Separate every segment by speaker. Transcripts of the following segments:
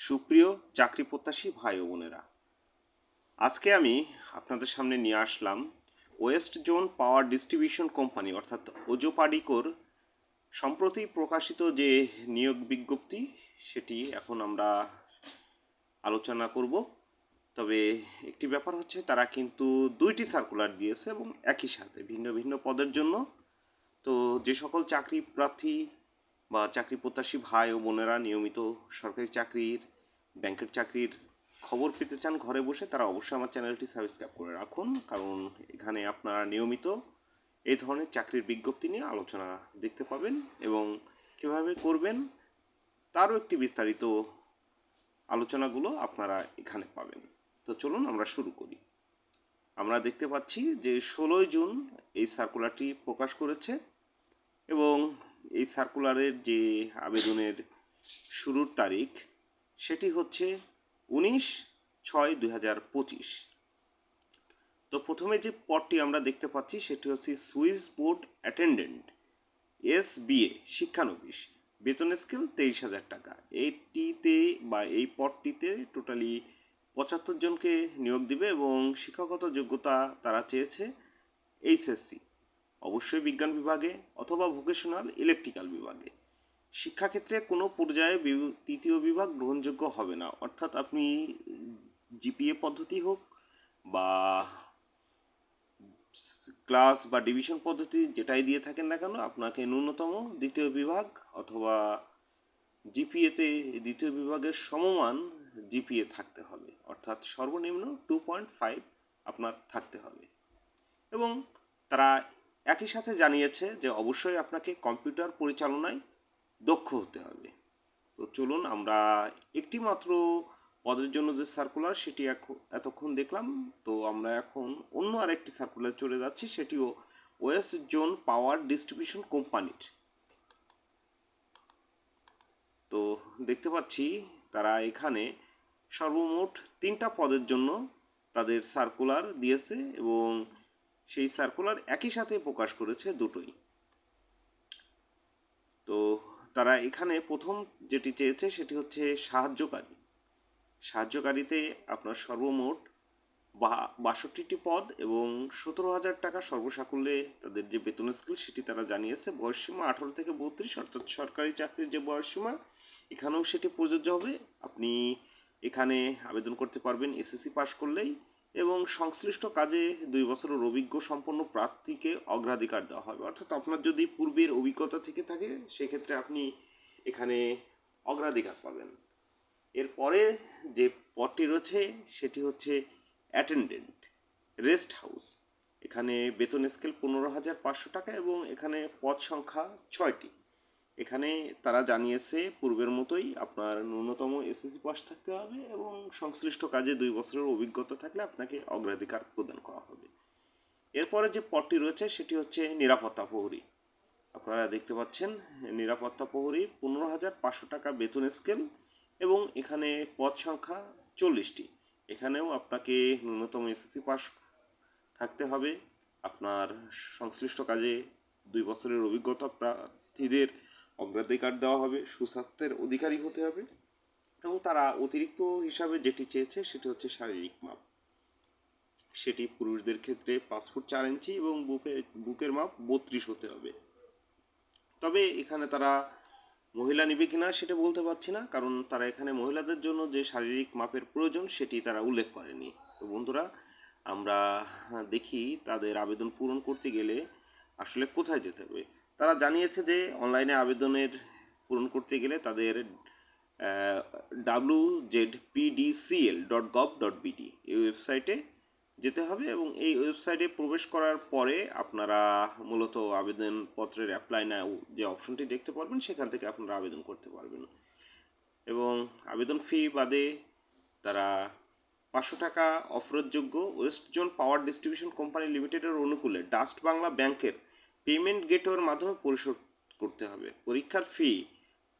Speaker 1: সুপ্রিয় চাকরি প্রত্যাশী ভাই বোনেরা, আজকে আমি আপনাদের সামনে নিয়ে আসলাম west zone power distribution company অর্থাৎ ওজোপাডিকোর সম্প্রতি প্রকাশিত যে নিয়োগ বিজ্ঞপ্তি, সেটি এখন আমরা আলোচনা করব। তবে একটি ব্যাপার হচ্ছে, তারা কিন্তু দুইটি সার্কুলার দিয়েছে এবং একই সাথে ভিন্ন ভিন্ন পদের জন্য। তো যে সকল চাকরি প্রার্থী বা চাকরি প্রত্যাশী ভাই ও বোনেরা নিয়মিত সরকারি চাকরির, ব্যাংকের চাকরির খবর পেতে চান, ঘরে বসে তারা অবশ্যই আমার চ্যানেলটি সাবস্ক্রাইব করে রাখুন। কারণ এখানে আপনারা নিয়মিত এই ধরনের চাকরির বিজ্ঞপ্তি নিয়ে আলোচনা দেখতে পাবেন এবং কীভাবে করবেন তারও একটি বিস্তারিত আলোচনাগুলো আপনারা এখানে পাবেন। তো চলুন আমরা শুরু করি। আমরা দেখতে পাচ্ছি যে ষোলোই জুন এই সার্কুলারটি প্রকাশ করেছে এবং এই সার্কুলারের যে আবেদনের শুরুর তারিখ, সেটি হচ্ছে উনিশ ছয় দুই হাজার পঁচিশ। তো প্রথমে যে পদটি আমরা দেখতে পাচ্ছি, সেটি হচ্ছে Swiss board attendant S BA শিক্ষানবিশ। বেতন স্কেল তেইশ হাজার টাকা। এইটিতে বা এই পদটিতে টোটালি পঁচাত্তর জনকে নিয়োগ দিবে এবং শিক্ষাগত যোগ্যতা তারা চেয়েছে এইচএসসি। অবশ্যই বিজ্ঞান বিভাগে অথবা ভোকেশনাল ইলেকট্রিক্যাল বিভাগে। শিক্ষাক্ষেত্রে কোনো পর্যায়ে তৃতীয় বিভাগ গ্রহণযোগ্য হবে না। অর্থাৎ আপনি জিপিএ পদ্ধতি হোক বা ক্লাস বা ডিভিশন পদ্ধতি যেটাই দিয়ে থাকেন না কেন, আপনাকে ন্যূনতম দ্বিতীয় বিভাগ অথবা জিপিএতে দ্বিতীয় বিভাগের সমমান জিপিএ থাকতে হবে। অর্থাৎ সর্বনিম্ন টু পয়েন্ট ফাইভ আপনার থাকতে হবে। এবং তারা একই সাথে জানিয়েছে যে অবশ্যই আপনাকে কম্পিউটার পরিচালনায় দক্ষ হতে হবে। তো চলুন আমরা একটি মাত্র পদের জন্য যে সার্কুলার সেটি এতক্ষণ দেখলাম। তো আমরা এখন অন্য আরেকটি সার্কুলার চলে যাচ্ছি, সেটিও ওয়েস্ট জোন পাওয়ার ডিস্ট্রিবিউশন কোম্পানির। তো দেখতে পাচ্ছি তারা এখানে সর্বমোট তিনটা পদের জন্য তাদের সার্কুলার দিয়েছে এবং সেই সার্কুলার একই সাথে প্রকাশ করেছে দুটোই। তো তারা এখানে প্রথম যেটি চেয়েছে সেটি হচ্ছে সাহায্যকারী। সাহায্যকারীতে আপনার সর্বমোট বাষট্টিটি পদ এবং সতেরো হাজার টাকা সর্বসাকুল্যে তাদের যে বেতন স্কেল সেটি তারা জানিয়েছে। বয়সসীমা আঠারো থেকে বত্রিশ, অর্থাৎ সরকারি চাকরির যে বয়সসীমা, এখানেও সেটি প্রযোজ্য হবে। আপনি এখানে আবেদন করতে পারবেন, এসএসসি পাশ করলেই। এবং সংশ্লিষ্ট কাজে দুই বছরের অভিজ্ঞ সম্পন্ন প্রার্থীকে অগ্রাধিকার দেওয়া হবে। অর্থাৎ আপনার যদি পূর্বের অভিজ্ঞতা থেকে থাকে, সেক্ষেত্রে আপনি এখানে অগ্রাধিকার পাবেন। এরপরে যে পদটি রয়েছে, সেটি হচ্ছে অ্যাটেন্ডেন্ট, রেস্ট হাউস। এখানে বেতন স্কেল পনেরো হাজার পাঁচশো টাকা এবং এখানে পদ সংখ্যা ছয়টি। এখানে তারা জানিয়েছে পূর্বের মতোই আপনার ন্যূনতম এসএসসি পাস থাকতে হবে এবং সংশ্লিষ্ট কাজে দুই বছরের অভিজ্ঞতা থাকলে আপনাকে অগ্রাধিকার প্রদান করা হবে। এরপরে যে পদটি রয়েছে সেটি হচ্ছে নিরাপত্তা প্রহরী। আপনারা দেখতে পাচ্ছেন, নিরাপত্তা প্রহরী পনেরো হাজার পাঁচশো টাকা বেতন স্কেল এবং এখানে পদ সংখ্যা চল্লিশটি। এখানেও আপনাকে ন্যূনতম এসএসসি পাস থাকতে হবে। আপনার সংশ্লিষ্ট কাজে দুই বছরের অভিজ্ঞতা প্রার্থীদের অগ্রাধিকার দেওয়া হবে, সুস্বাস্থ্যের অধিকারী হতে হবে এবং তারা অতিরিক্ত হিসাবে যেটি চেয়েছে সেটি হচ্ছে শারীরিক মাপ। সেটি পুরুষদের ক্ষেত্রে পাসপোর্ট চার ইঞ্চি এবং বুকে, বুকের মাপ বত্রিশ হতে হবে। তবে এখানে তারা মহিলা নিবে কিনা সেটা বলতে পারছি না, কারণ তারা এখানে মহিলাদের জন্য যে শারীরিক মাপের প্রয়োজন সেটি তারা উল্লেখ করেনি। তো বন্ধুরা, আমরা দেখি তাদের আবেদন পূরণ করতে গেলে আসলে কোথায় যেতে হবে? তারা জানিয়েছে যে অনলাইনে আবেদনের পূরণ করতে গেলে তাদের W Z PDCL dot gov dot BD এই ওয়েবসাইটে যেতে হবে এবং এই ওয়েবসাইটে প্রবেশ করার পরে আপনারা মূলত আবেদনপত্রের অ্যাপ্লাই নাও যে অপশনটি দেখতে পারবেন, সেখান থেকে আপনারা আবেদন করতে পারবেন। এবং আবেদন ফি বাদে তারা পাঁচশো টাকা অফরোধযোগ্য west zone power distribution company লিমিটেডের অনুকূলে ডাস্ট বাংলা ব্যাংকের পেমেন্ট গেটওয়ের মাধ্যমে পরিশোধ করতে হবে। পরীক্ষার ফি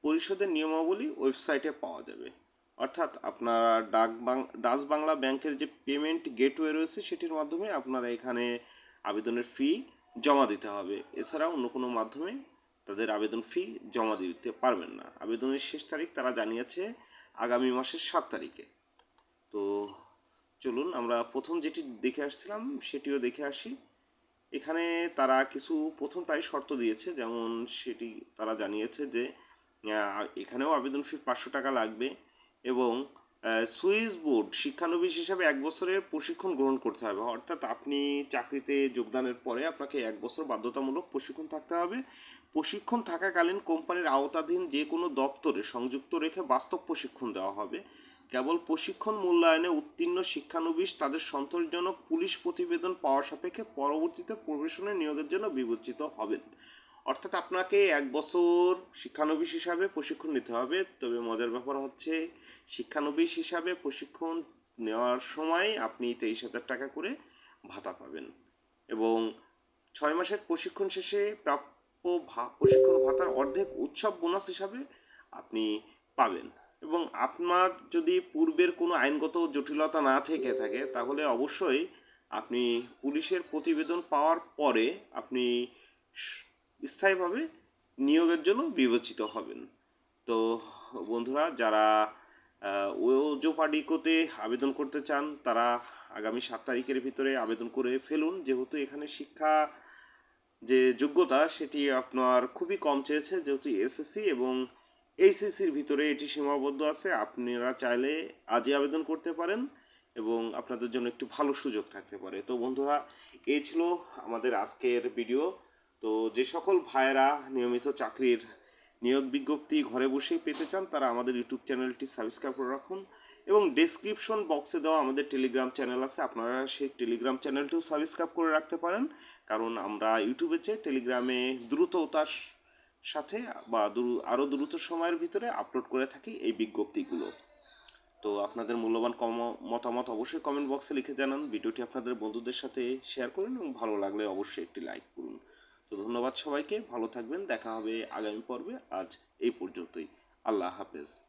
Speaker 1: পরিশোধের নিয়মাবলী ওয়েবসাইটে পাওয়া যাবে। অর্থাৎ আপনারা ডাক ডাচ বাংলা ব্যাংকের যে পেমেন্ট গেটওয়ে রয়েছে, সেটির মাধ্যমে আপনারা এখানে আবেদনের ফি জমা দিতে হবে। এছাড়া অন্য কোনো মাধ্যমে তাদের আবেদন ফি জমা দিতে পারবেন না। আবেদনের শেষ তারিখ তারা জানিয়েছে আগামী মাসের সাত তারিখে। তো চলুন, আমরা প্রথম যেটি দেখে আসছিলাম, সেটিও দেখে আসি। এখানে তারা কিছু প্রথম প্রথমটাই শর্ত দিয়েছে, যেমন সেটি তারা জানিয়েছে যে এখানেও আবেদন ফি পাঁচশো টাকা লাগবে এবং সুইস বোর্ড শিক্ষানবিশ হিসাবে এক বছরের প্রশিক্ষণ গ্রহণ করতে হবে। অর্থাৎ আপনি চাকরিতে যোগদানের পরে আপনাকে এক বছর বাধ্যতামূলক প্রশিক্ষণ থাকতে হবে। প্রশিক্ষণ থাকাকালীন কোম্পানির আওতাধীন যে কোনো দপ্তরে সংযুক্ত রেখে বাস্তব প্রশিক্ষণ দেওয়া হবে। কেবল প্রশিক্ষণ মূল্যায়নে উত্তীর্ণ শিক্ষানবিশ তাদের সন্তোষজনক পুলিশ প্রতিবেদন পাওয়া সাপেক্ষে পরবর্তীতে প্রবেশনে নিয়োগের জন্য বিবেচিত হবেন। অর্থাৎ আপনাকে এক বছর শিক্ষানবিশ হিসাবে প্রশিক্ষণ নিতে হবে। তবে মজার ব্যাপার হচ্ছে, শিক্ষানবিশ হিসাবে প্রশিক্ষণ নেওয়ার সময় আপনি তেইশ হাজার টাকা করে ভাতা পাবেন। এবং ছয় মাসের প্রশিক্ষণ শেষে প্রাপ্য প্রশিক্ষণ ভাতার অর্ধেক উৎসব বোনাস হিসাবে আপনি পাবেন। এবং আপনার যদি পূর্বের কোনো আইনগত জটিলতা না থেকে থাকে, তাহলে অবশ্যই আপনি পুলিশের প্রতিবেদন পাওয়ার পরে আপনি স্থায়ীভাবে নিয়োগের জন্য বিবেচিত হবেন। তো বন্ধুরা, যারা ওজোপাডিকোতে আবেদন করতে চান, তারা আগামী সাত তারিখের ভিতরে আবেদন করে ফেলুন। যেহেতু এখানে শিক্ষা যে যোগ্যতা, সেটি আপনার খুবই কম চেয়েছে, যেহেতু এসএসসি এবং এইচএসসির ভিতরে এটি সীমাবদ্ধ আছে। আপনারা চাইলে আজই আবেদন করতে পারেন এবং আপনাদের জন্য একটু ভালো সুযোগ থাকতে পারে। তো বন্ধুরা এই ছিল আমাদের আজকের ভিডিও। তো যে সকল ভাইয়েরা নিয়মিত চাকরির নিয়োগ বিজ্ঞপ্তি ঘরে বসেই পেতে চান, তারা আমাদের ইউটিউব চ্যানেলটি সাবস্ক্রাইব করে রাখুন এবং ডেসক্রিপশন বক্সে দেওয়া আমাদের টেলিগ্রাম চ্যানেল আছে। আপনারা সেই টেলিগ্রাম চ্যানেলটিও সাবস্ক্রাইব করে রাখতে পারেন। কারণ আমরা ইউটিউবে চেয়ে টেলিগ্রামে দ্রুত দ্রুততার সাথে বা আরও দ্রুত সময়ের ভিতরে আপলোড করে থাকি এই বিজ্ঞপ্তিগুলো। তো আপনাদের মূল্যবান কম- মতামত অবশ্যই কমেন্ট বক্সে লিখে জানান। ভিডিওটি আপনাদের বন্ধুদের সাথে শেয়ার করুন এবং ভালো লাগলে অবশ্যই একটি লাইক করুন। তো ধন্যবাদ সবাইকে, ভালো থাকবেন, দেখা হবে আগামী পর্বে। আজ এই পর্যন্তই। আল্লাহ হাফেজ।